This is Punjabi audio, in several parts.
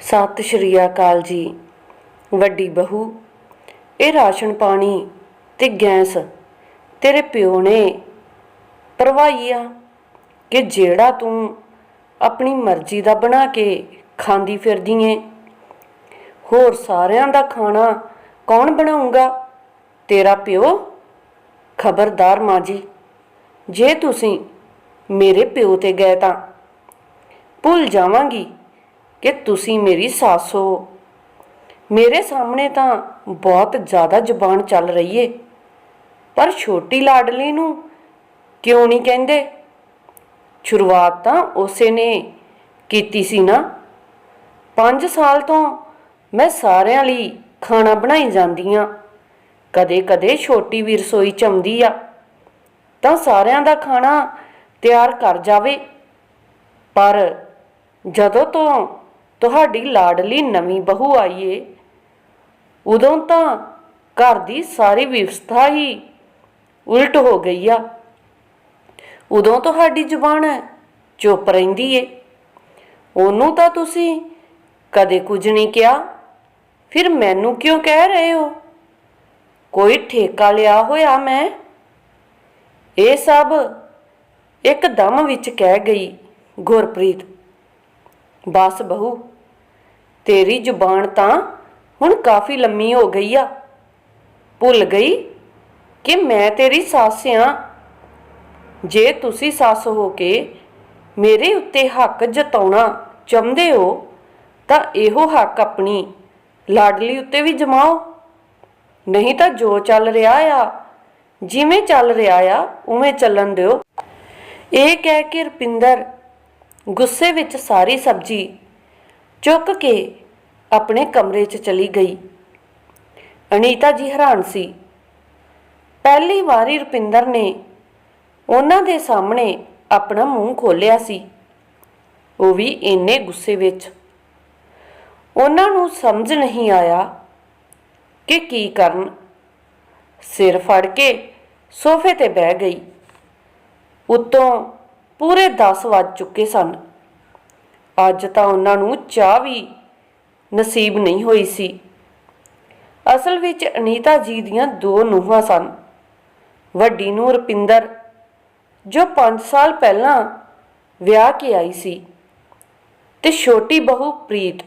ਸਤਿ ਸ਼੍ਰੀ ਅਕਾਲ ਜੀ। ਵੱਡੀ ਬਹੂ, ਇਹ ਰਾਸ਼ਨ ਪਾਣੀ ਤੇ ਗੈਸ ਤੇਰੇ ਪਿਓ ਨੇ ਭਰਵਾਈ ਆ ਕਿ ਜਿਹੜਾ ਤੂੰ ਆਪਣੀ ਮਰਜ਼ੀ ਦਾ ਬਣਾ ਕੇ ਖਾਂਦੀ ਫਿਰਦੀ ਏ। ਹੋਰ ਸਾਰਿਆਂ ਦਾ ਖਾਣਾ ਕੌਣ ਬਣਾਉਂਗਾ ਤੇਰਾ ਪਿਓ? ਖਬਰਦਾਰ ਮਾਂ ਜੀ, ਜੇ ਤੁਸੀਂ ਮੇਰੇ ਪਿਓ ਤੇ ਗਏ ਤਾਂ ਭੁੱਲ ਜਾਵਾਂਗੀ। ਕਿ ਤੁਸੀਂ ਮੇਰੀ ਸੱਸ ਹੋ। ਮੇਰੇ ਸਾਹਮਣੇ ਤਾਂ ਬਹੁਤ ਜ਼ਿਆਦਾ ਜ਼ੁਬਾਨ ਚੱਲ ਰਹੀ ਏ। ਪਰ ਛੋਟੀ ਲਾਡਲੀ ਨੂੰ ਕਿਉਂ ਨਹੀਂ ਕਹਿੰਦੇ? ਸ਼ੁਰੂਆਤ ਤਾਂ ਉਸੇ ਨੇ ਕੀਤੀ ਸੀ ਨਾ। 5 ਸਾਲ ਤੋਂ ਮੈਂ ਸਾਰਿਆਂ ਲਈ ਖਾਣਾ ਬਣਾਈ ਜਾਂਦੀ ਆ। ਕਦੇ ਕਦੇ ਛੋਟੀ ਵੀ ਰਸੋਈ ਚ ਆਉਂਦੀ ਆ। ਤਾਂ ਸਾਰਿਆਂ ਦਾ ਖਾਣਾ ਤਿਆਰ ਕਰ ਜਾਵੇ। ਪਰ ਜਦੋਂ ਤੋਂ ਤੁਹਾਡੀ ਲਾਡਲੀ ਨਵੀਂ ਬਹੂ ਆਈ ਉਦੋਂ ਤਾਂ ਘਰ ਦੀ ਸਾਰੀ ਵਿਵਸਥਾ ਹੀ ਉਲਟ ਹੋ ਗਈ ਆ। ਉਦੋਂ ਤੁਹਾਡੀ ਜ਼ੁਬਾਨ ਚੁੱਪ ਰਹਿੰਦੀ ਏ। ਉਹਨੂੰ ਤਾਂ ਤੁਸੀਂ ਕਦੇ ਕੁਝ ਨਹੀਂ ਕਿਹਾ। ਫਿਰ ਮੈਨੂੰ ਕਿਉਂ ਕਹਿ ਰਹੇ ਹੋ? ਕੋਈ ਠੇਕਾ ਲਿਆ ਹੋਇਆ ਮੈਂ? ਇਹ ਸਭ ਇੱਕਦਮ ਵਿੱਚ ਕਹਿ ਗਈ ਗੁਰਪ੍ਰੀਤ। ਬਸ ਬਹੂ, ਤੇਰੀ ਜ਼ੁਬਾਨ ਤਾਂ ਹੁਣ ਕਾਫੀ ਲੰਮੀ ਹੋ ਗਈ ਆ। ਭੁੱਲ ਗਈ ਕਿ ਮੈਂ ਤੇਰੀ ਸੱਸ ਆ। ਜੇ ਤੁਸੀਂ ਸੱਸ ਹੋ ਕੇ ਮੇਰੇ ਉੱਤੇ ਹੱਕ ਜਤਾਉਣਾ ਚਾਹੁੰਦੇ ਹੋ, ਤਾਂ ਇਹੋ ਹੱਕ ਆਪਣੀ ਲਾਡਲੀ ਉੱਤੇ ਵੀ ਜਮਾਓ। ਨਹੀਂ ਤਾਂ ਜੋ ਚੱਲ ਰਿਹਾ ਆ, ਜਿਵੇਂ ਚੱਲ ਰਿਹਾ ਆ, ਉਵੇਂ ਚੱਲਣ ਦਿਓ। ਇਹ ਕਹਿ ਕੇ ਰਪਿੰਦਰ ਗੁੱਸੇ ਵਿੱਚ ਸਾਰੀ ਸਬਜ਼ੀ ਚੁੱਕ ਕੇ ਆਪਣੇ ਕਮਰੇ 'ਚ ਚਲੀ ਗਈ। ਅਨੀਤਾ ਜੀ ਹੈਰਾਨ ਸੀ। ਪਹਿਲੀ ਵਾਰੀ ਰੁਪਿੰਦਰ ਨੇ ਉਹਨਾਂ ਦੇ ਸਾਹਮਣੇ ਆਪਣਾ ਮੂੰਹ ਖੋਲਿਆ ਸੀ। ਉਹ ਵੀ ਇੰਨੇ ਗੁੱਸੇ ਵਿੱਚ। ਉਹਨਾਂ ਨੂੰ ਸਮਝ ਨਹੀਂ ਆਇਆ ਕਿ ਕੀ ਕਰਨ। ਸਿਰ ਫੜ ਕੇ ਸੋਫੇ ਤੇ ਬਹਿ ਗਈ। ਉਤੋਂ ਪੂਰੇ 10 ਵੱਜ ਚੁੱਕੇ ਸਨ। ਅੱਜ ਤਾਂ ਉਹਨਾਂ ਨੂੰ ਚਾਹ ਵੀ ਨਸੀਬ ਨਹੀਂ ਹੋਈ ਸੀ। ਅਸਲ ਵਿੱਚ ਅਨੀਤਾ ਜੀ ਦੀਆਂ ਦੋ ਨੂੰਹਾਂ ਸਨ। ਵੱਡੀ ਨੂੰ ਰਪਿੰਦਰ, ਜੋ 5 ਸਾਲ ਪਹਿਲਾਂ ਵਿਆਹ ਕੇ ਆਈ ਸੀ, ਤੇ ਛੋਟੀ ਬਹੂ ਪ੍ਰੀਤ,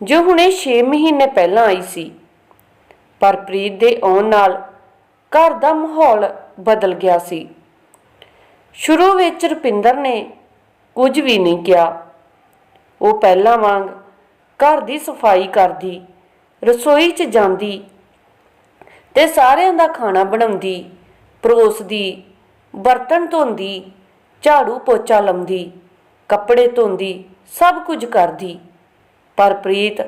ਜੋ ਹੁਣੇ 6 ਮਹੀਨੇ ਪਹਿਲਾਂ ਆਈ ਸੀ। ਪਰ ਪ੍ਰੀਤ ਦੇ ਆਉਣ ਨਾਲ ਘਰ ਦਾ ਮਾਹੌਲ ਬਦਲ ਗਿਆ ਸੀ। ਸ਼ੁਰੂ ਵਿੱਚ ਰੁਪਿੰਦਰ ਨੇ ਕੁਝ ਵੀ ਨਹੀਂ ਕਿਹਾ। ਉਹ ਪਹਿਲਾਂ ਵਾਂਗ ਘਰ ਦੀ ਸਫ਼ਾਈ ਕਰਦੀ, ਰਸੋਈ 'ਚ ਜਾਂਦੀ ਤੇ ਸਾਰਿਆਂ ਦਾ ਖਾਣਾ ਬਣਾਉਂਦੀ, ਪਰੋਸਦੀ, ਬਰਤਨ ਧੋਂਦੀ, ਝਾੜੂ ਪੋਚਾ ਲਾਉਂਦੀ, ਕੱਪੜੇ ਧੋਂਦੀ, ਸਭ ਕੁਝ ਕਰਦੀ। ਪਰ ਪ੍ਰੀਤ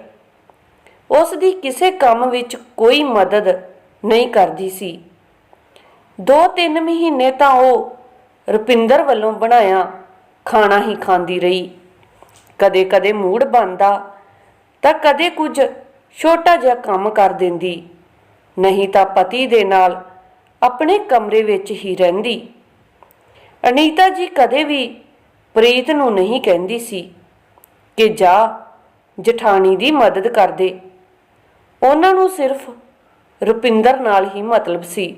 ਉਸ ਦੀ ਕਿਸੇ ਕੰਮ ਵਿੱਚ ਕੋਈ ਮਦਦ ਨਹੀਂ ਕਰਦੀ ਸੀ। ਦੋ ਤਿੰਨ ਮਹੀਨੇ ਤਾਂ ਉਹ ਰੁਪਿੰਦਰ ਵੱਲੋਂ ਬਣਾਇਆ ਖਾਣਾ ਹੀ ਖਾਂਦੀ ਰਹੀ। ਕਦੇ ਕਦੇ ਮੂਡ ਬਣਦਾ, ਤਾਂ ਕਦੇ ਕੁਝ ਛੋਟਾ ਜਿਹਾ ਕੰਮ ਕਰ ਦਿੰਦੀ। ਨਹੀਂ ਤਾਂ ਪਤੀ ਦੇ ਨਾਲ ਆਪਣੇ ਕਮਰੇ ਵਿੱਚ ਹੀ ਰਹਿੰਦੀ। ਅਨੀਤਾ ਜੀ ਕਦੇ ਵੀ ਪ੍ਰੀਤ ਨੂੰ ਨਹੀਂ ਕਹਿੰਦੀ ਸੀ ਕਿ ਜਾ ਜਠਾਣੀ ਦੀ ਮਦਦ ਕਰ ਦੇ। ਉਹਨਾਂ ਨੂੰ ਸਿਰਫ ਰੁਪਿੰਦਰ ਨਾਲ ਹੀ ਮਤਲਬ ਸੀ।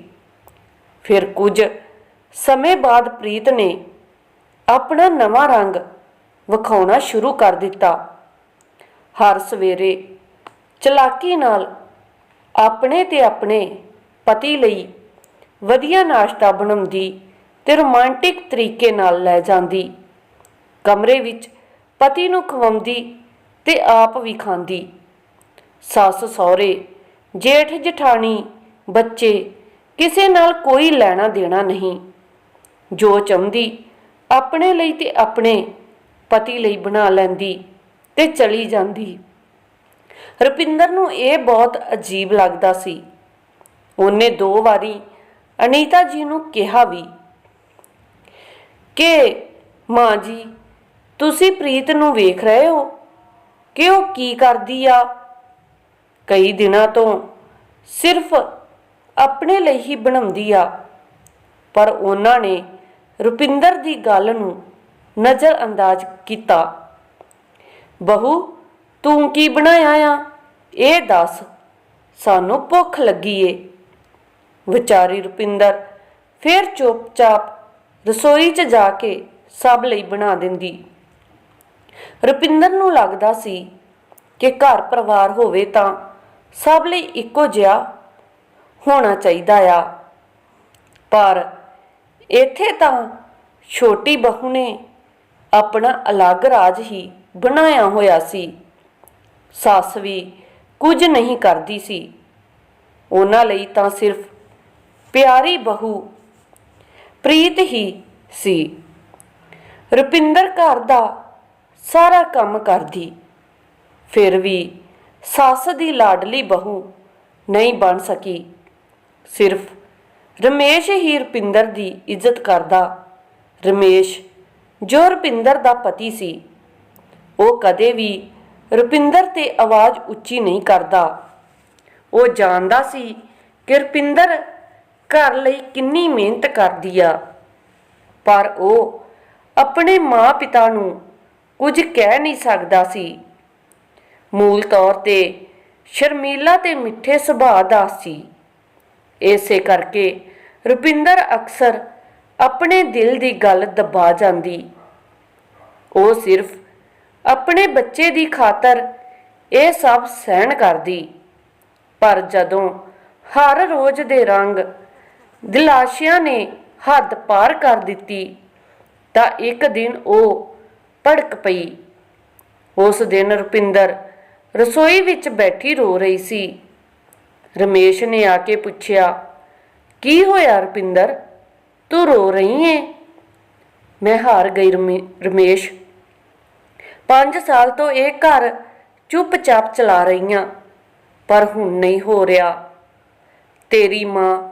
ਫਿਰ ਕੁਝ ਸਮੇਂ ਬਾਅਦ ਪ੍ਰੀਤ ਨੇ ਆਪਣਾ ਨਵਾਂ ਰੰਗ ਵਿਖਾਉਣਾ ਸ਼ੁਰੂ ਕਰ ਦਿੱਤਾ। ਹਰ ਸਵੇਰੇ ਚਲਾਕੀ ਨਾਲ ਆਪਣੇ ਤੇ ਆਪਣੇ ਪਤੀ ਲਈ ਵਧੀਆ ਨਾਸ਼ਤਾ ਬਣਾਉਂਦੀ ਤੇ ਰੋਮਾਂਟਿਕ ਤਰੀਕੇ ਨਾਲ ਲੈ ਜਾਂਦੀ। ਕਮਰੇ ਵਿੱਚ ਪਤੀ ਨੂੰ ਖਵਾਉਂਦੀ ਤੇ ਆਪ ਵੀ ਖਾਂਦੀ। ਸੱਸ ਸਹੁਰੇ, ਜੇਠ ਜਠਾਣੀ, ਬੱਚੇ ਕਿਸੇ ਨਾਲ ਕੋਈ ਲੈਣਾ ਦੇਣਾ ਨਹੀਂ। ਜੋ ਚਾਹੁੰਦੀ ਆਪਣੇ ਲਈ ਤੇ ਆਪਣੇ ਪਤੀ ਲਈ ਬਣਾ ਲੈਂਦੀ ਤੇ ਚਲੀ ਜਾਂਦੀ। ਰੁਪਿੰਦਰ ਨੂੰ ਇਹ ਬਹੁਤ ਅਜੀਬ ਲੱਗਦਾ ਸੀ। ਉਹਨੇ ਦੋ ਵਾਰੀ ਅਨੀਤਾ ਜੀ ਨੂੰ ਕਿਹਾ ਵੀ, ਕਿ ਮਾਂ ਜੀ, ਤੁਸੀਂ ਪ੍ਰੀਤ ਨੂੰ ਵੇਖ ਰਹੇ ਹੋ? ਕਿ ਉਹ ਕੀ ਕਰਦੀ ਆ? ਕਈ ਦਿਨਾਂ ਤੋਂ ਸਿਰਫ ਆਪਣੇ ਲਈ ਹੀ ਬਣਾਉਂਦੀ ਆ, ਪਰ ਉਹਨਾਂ ਨੇ ਰੁਪਿੰਦਰ ਦੀ ਗੱਲ ਨੂੰ ਨਜ਼ਰ ਅੰਦਾਜ਼ ਕੀਤਾ। ਬਹੂ, ਤੂੰ ਕੀ ਬਣਾਇਆ ਆ? ਇਹ ਦੱਸ, ਸਾਨੂੰ ਭੁੱਖ ਲੱਗੀ ਏ ਵਿਚਾਰੀ ਰੁਪਿੰਦਰ ਫੇਰ ਚੁੱਪਚਾਪ ਰਸੋਈ 'ਚ ਜਾ ਕੇ ਸਭ ਲਈ ਬਣਾ ਦਿੰਦੀ। ਰੁਪਿੰਦਰ ਨੂੰ ਲੱਗਦਾ ਸੀ ਕਿ ਘਰ ਪਰਿਵਾਰ ਹੋਵੇ ਤਾਂ ਸਭ ਲਈ ਇੱਕੋ ਜਿਹਾ ਹੋਣਾ ਚਾਹੀਦਾ ਆ। ਪਰ ਇੱਥੇ ਤਾਂ ਛੋਟੀ ਬਹੂ ਨੇ ਆਪਣਾ ਅਲੱਗ ਰਾਜ ਹੀ ਬਣਾਇਆ ਹੋਇਆ ਸੀ। ਸੱਸ ਵੀ ਕੁਝ ਨਹੀਂ ਕਰਦੀ ਸੀ। ਉਹਨਾਂ ਲਈ ਤਾਂ ਸਿਰਫ ਪਿਆਰੀ ਬਹੂ ਪ੍ਰੀਤ ਹੀ ਸੀ। ਰੁਪਿੰਦਰ ਘਰ ਦਾ ਸਾਰਾ ਕੰਮ ਕਰਦੀ। ਫਿਰ ਵੀ ਸੱਸ ਦੀ ਲਾਡਲੀ ਬਹੂ ਨਹੀਂ ਬਣ ਸਕੀ। ਸਿਰਫ ਰਮੇਸ਼ ਹੀ ਰੁਪਿੰਦਰ ਦੀ ਇੱਜ਼ਤ ਕਰਦਾ। ਰਮੇਸ਼, ਜੋ ਰੁਪਿੰਦਰ ਦਾ ਪਤੀ ਸੀ, ਉਹ ਕਦੇ ਵੀ ਰੁਪਿੰਦਰ ਤੇ ਆਵਾਜ਼ ਉੱਚੀ ਨਹੀਂ ਕਰਦਾ। ਉਹ ਜਾਣਦਾ ਸੀ ਕਿ ਰੁਪਿੰਦਰ ਘਰ ਲਈ ਕਿੰਨੀ ਮਿਹਨਤ ਕਰਦੀ ਆ, ਪਰ ਉਹ ਆਪਣੇ ਮਾਂ-ਪਿਤਾ ਨੂੰ ਕੁਝ ਕਹਿ ਨਹੀਂ ਸਕਦਾ ਸੀ। ਮੂਲ ਤੌਰ ਤੇ ਸ਼ਰਮੀਲਾ ਤੇ ਮਿੱਠੇ ਸੁਭਾਅ ਦਾ ਸੀ। ਇਸੇ ਕਰਕੇ ਰੁਪਿੰਦਰ ਅਕਸਰ ਆਪਣੇ ਦਿਲ ਦੀ ਗੱਲ ਦਬਾ ਜਾਂਦੀ। ਉਹ ਸਿਰਫ ਆਪਣੇ ਬੱਚੇ ਦੀ ਖਾਤਰ ਇਹ ਸਭ ਸਹਿਣ ਕਰਦੀ। ਪਰ ਜਦੋਂ ਹਰ ਰੋਜ਼ ਦੇ ਰੰਗ ਦਿਲਾਸ਼ਿਆਂ ਨੇ ਹੱਦ ਪਾਰ ਕਰ ਦਿੱਤੀ, ਤਾਂ ਇੱਕ ਦਿਨ ਉਹ ਭੜਕ ਪਈ। ਉਸ ਦਿਨ ਰੁਪਿੰਦਰ ਰਸੋਈ ਵਿੱਚ ਬੈਠੀ ਰੋ ਰਹੀ ਸੀ। ਰਮੇਸ਼ ਨੇ ਆ ਕੇ ਪੁੱਛਿਆ, ਕੀ ਹੋਇਆ ਰੁਪਿੰਦਰ? ਤੂੰ ਰੋ ਰਹੀ ਏ? ਮੈਂ ਹਾਰ ਗਈ ਰਮੇ- ਰਮੇਸ਼। 5 ਸਾਲ ਤੋਂ ਇਹ ਘਰ ਚੁੱਪਚਾਪ ਚਲਾ ਰਹੀਆਂ, ਪਰ ਹੁਣ ਨਹੀਂ ਹੋ ਰਿਹਾ। ਤੇਰੀ ਮਾਂ,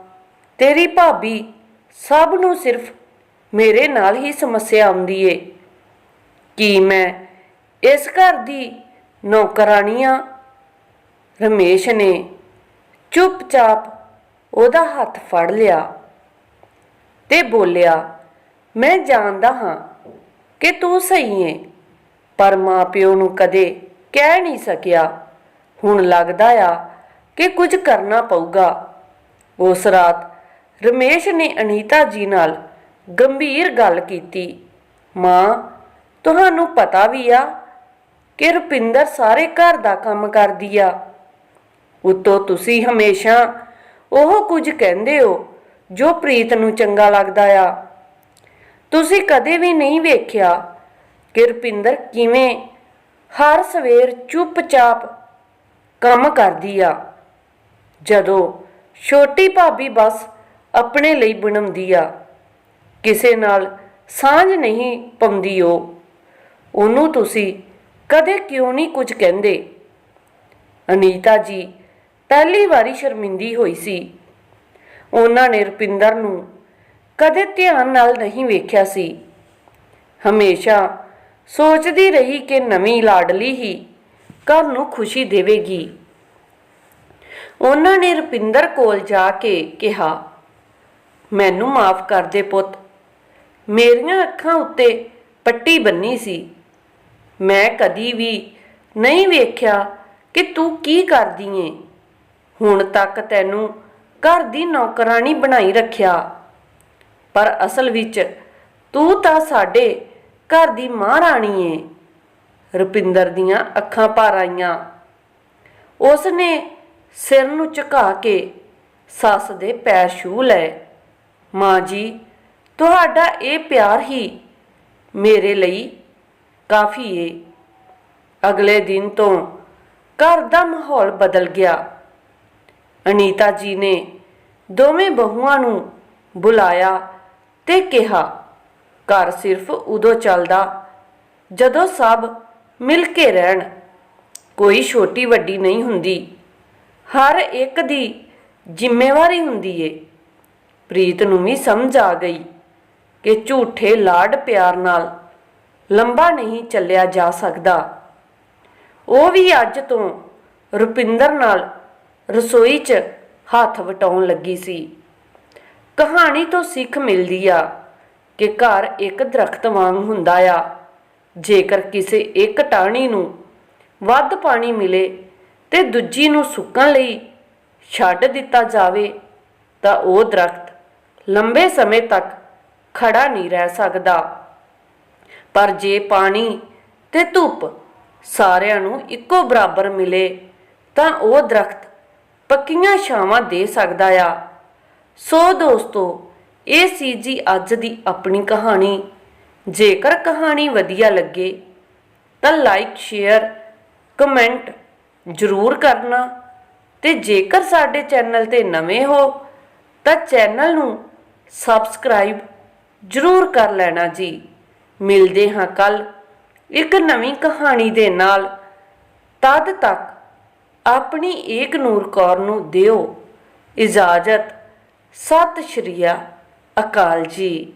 ਤੇਰੀ ਭਾਬੀ ਸਭ ਨੂੰ ਸਿਰਫ ਮੇਰੇ ਨਾਲ ਹੀ ਸਮੱਸਿਆ ਆਉਂਦੀ ਏ। ਕੀ ਮੈਂ ਇਸ ਘਰ ਦੀ ਨੌਕਰਾਨੀ ਆ? ਰਮੇਸ਼ ਨੇ ਚੁੱਪਚਾਪ ਉਹਦਾ ਹੱਥ ਫੜ ਲਿਆ ਤੇ ਬੋਲਿਆ, ਮੈਂ ਜਾਣਦਾ ਹਾਂ ਕਿ ਤੂੰ ਸਹੀ ਏ, ਪਰ ਮਾਪਿਓ ਨੂੰ ਕਦੇ ਕਹਿ ਨਹੀਂ ਸਕਿਆ। ਹੁਣ ਲੱਗਦਾ ਆ ਕਿ ਕੁਝ ਕਰਨਾ ਪਊਗਾ। ਉਸ ਰਾਤ ਰਮੇਸ਼ ਨੇ ਅਨੀਤਾ ਜੀ ਨਾਲ ਗੰਭੀਰ ਗੱਲ ਕੀਤੀ। ਮਾਂ, ਤੁਹਾਨੂੰ ਪਤਾ ਵੀ ਆ ਕਿ ਰੁਪਿੰਦਰ ਸਾਰੇ ਘਰ ਦਾ ਕੰਮ ਕਰਦੀ ਆ। ਉਤੋਂ ਤੁਸੀਂ ਹਮੇਸ਼ਾ ਉਹ ਕੁਝ ਕਹਿੰਦੇ ਹੋ ਜੋ ਪ੍ਰੀਤ ਨੂੰ ਚੰਗਾ ਲੱਗਦਾ ਆ। ਤੁਸੀਂ ਕਦੇ ਵੀ ਨਹੀਂ ਵੇਖਿਆ ਕਿ ਰੁਪਿੰਦਰ ਕਿਵੇਂ ਹਰ ਸਵੇਰ ਚੁੱਪਚਾਪ ਕੰਮ ਕਰਦੀ ਆ। ਜਦੋਂ ਛੋਟੀ ਭਾਬੀ ਬਸ ਆਪਣੇ ਲਈ ਬਣਾਉਂਦੀ ਆ, ਕਿਸੇ ਨਾਲ ਸਾਂਝ ਨਹੀਂ ਪਾਉਂਦੀ ਉਹ। ਉਹਨੂੰ ਤੁਸੀਂ ਕਦੇ ਕਿਉਂ ਨਹੀਂ ਕੁਝ ਕਹਿੰਦੇ? ਅਨੀਤਾ ਜੀ ਪਹਿਲੀ ਵਾਰੀ ਸ਼ਰਮਿੰਦੀ ਹੋਈ ਸੀ। ਉਹਨਾਂ ਨੇ ਰੁਪਿੰਦਰ ਨੂੰ ਕਦੇ ਧਿਆਨ ਨਾਲ ਨਹੀਂ ਵੇਖਿਆ ਸੀ। ਹਮੇਸ਼ਾ ਸੋਚਦੀ ਰਹੀ ਕਿ ਨਵੀਂ ਲਾਡਲੀ ਹੀ ਘਰ ਨੂੰ ਖੁਸ਼ੀ ਦੇਵੇਗੀ। ਉਹਨਾਂ ਨੇ ਰੁਪਿੰਦਰ ਕੋਲ ਜਾ ਕੇ ਕਿਹਾ, ਮੈਨੂੰ ਮਾਫ ਕਰ ਦੇ ਪੁੱਤ। ਮੇਰੀਆਂ ਅੱਖਾਂ ਉੱਤੇ ਪੱਟੀ ਬੰਨੀ ਸੀ। ਮੈਂ ਕਦੀ ਵੀ ਨਹੀਂ ਵੇਖਿਆ ਕਿ ਤੂੰ ਕੀ ਕਰਦੀ ਏ। ਹੁਣ ਤੱਕ ਤੈਨੂੰ ਘਰ ਦੀ ਨੌਕਰਾਨੀ ਬਣਾਈ ਰੱਖਿਆ। ਪਰ ਅਸਲ ਵਿੱਚ ਤੂੰ ਤਾਂ ਸਾਡੇ ਘਰ ਦੀ ਮਹਾਰਾਣੀ ਏ। ਰੁਪਿੰਦਰ ਦੀਆਂ ਅੱਖਾਂ ਭਰ ਆਈਆਂ। ਉਸ ਨੇ ਸਿਰ ਨੂੰ ਝੁਕਾ ਕੇ ਸੱਸ ਦੇ ਪੈਰ ਛੂ ਲਏ। ਮਾਂ ਜੀ, ਤੁਹਾਡਾ ਇਹ ਪਿਆਰ ਹੀ ਮੇਰੇ ਲਈ ਕਾਫੀ ਏ। ਅਗਲੇ ਦਿਨ ਤੋਂ ਘਰ ਦਾ ਮਾਹੌਲ ਬਦਲ ਗਿਆ। ਅਨੀਤਾ ਜੀ ਨੇ ਦੋਵੇਂ ਬਹੂਆਂ ਨੂੰ ਬੁਲਾਇਆ ਤੇ ਕਿਹਾ, ਘਰ ਸਿਰਫ ਉਦੋਂ ਚੱਲਦਾ ਜਦੋਂ ਸਭ ਮਿਲ ਕੇ ਰਹਿਣ। ਕੋਈ ਛੋਟੀ ਵੱਡੀ ਨਹੀਂ ਹੁੰਦੀ। ਹਰ ਇੱਕ ਦੀ ਜ਼ਿੰਮੇਵਾਰੀ ਹੁੰਦੀ ਏ। ਪ੍ਰੀਤ ਨੂੰ ਵੀ ਸਮਝ ਆ ਗਈ ਕਿ ਝੂਠੇ ਲਾਡ ਪਿਆਰ ਨਾਲ ਲੰਬਾ ਨਹੀਂ ਚੱਲਿਆ ਜਾ ਸਕਦਾ। ਉਹ ਵੀ ਅੱਜ ਤੋਂ ਰੁਪਿੰਦਰ ਨਾਲ ਰਸੋਈ 'ਚ ਹੱਥ ਵਟਾਉਣ ਲੱਗੀ ਸੀ। ਕਹਾਣੀ ਤੋਂ ਸਿੱਖ ਮਿਲਦੀ ਆ ਕਿ ਘਰ ਇੱਕ ਦਰਖਤ ਵਾਂਗ ਹੁੰਦਾ ਆ। ਜੇਕਰ ਕਿਸੇ ਇੱਕ ਟਾਹਣੀ ਨੂੰ ਵੱਧ ਪਾਣੀ ਮਿਲੇ ਤੇ ਦੂਜੀ ਨੂੰ ਸੁੱਕਣ ਲਈ ਛੱਡ ਦਿੱਤਾ ਜਾਵੇ, ਤਾਂ ਉਹ ਦਰਖਤ ਲੰਬੇ ਸਮੇਂ ਤੱਕ ਖੜਾ ਨਹੀਂ ਰਹਿ ਸਕਦਾ। ਪਰ ਜੇ ਪਾਣੀ ਤੇ ਧੁੱਪ ਸਾਰਿਆਂ ਨੂੰ ਇੱਕੋ ਬਰਾਬਰ ਮਿਲੇ, ਤਾਂ ਉਹ ਦਰਖਤ ਪੱਕੀਆਂ ਛਾਵਾਂ ਦੇ ਸਕਦਾ ਆ। ਸੋ ਦੋਸਤੋ, ਇਹ ਸੀ ਜੀ ਅੱਜ ਦੀ ਆਪਣੀ ਕਹਾਣੀ। ਜੇਕਰ ਕਹਾਣੀ ਵਧੀਆ ਲੱਗੇ, ਤਾਂ ਲਾਈਕ ਸ਼ੇਅਰ ਕਮੈਂਟ ਜ਼ਰੂਰ ਕਰਨਾ। ਤੇ ਜੇਕਰ ਸਾਡੇ ਚੈਨਲ ਤੇ ਨਵੇਂ ਹੋ, ਤਾਂ ਚੈਨਲ ਨੂੰ ਸਬਸਕ੍ਰਾਈਬ ਜ਼ਰੂਰ ਕਰ ਲੈਣਾ ਜੀ। ਮਿਲਦੇ ਹਾਂ ਕੱਲ ਇੱਕ ਨਵੀਂ ਕਹਾਣੀ ਦੇ ਨਾਲ। ਤਦ ਤੱਕ ਆਪਣੀ ਏਕ ਨੂਰ ਕੌਰ ਨੂੰ ਦਿਓ। ਇਜਾਜ਼ਤ। ਸਤਿ ਸ਼੍ਰੀ ਅਕਾਲ ਜੀ।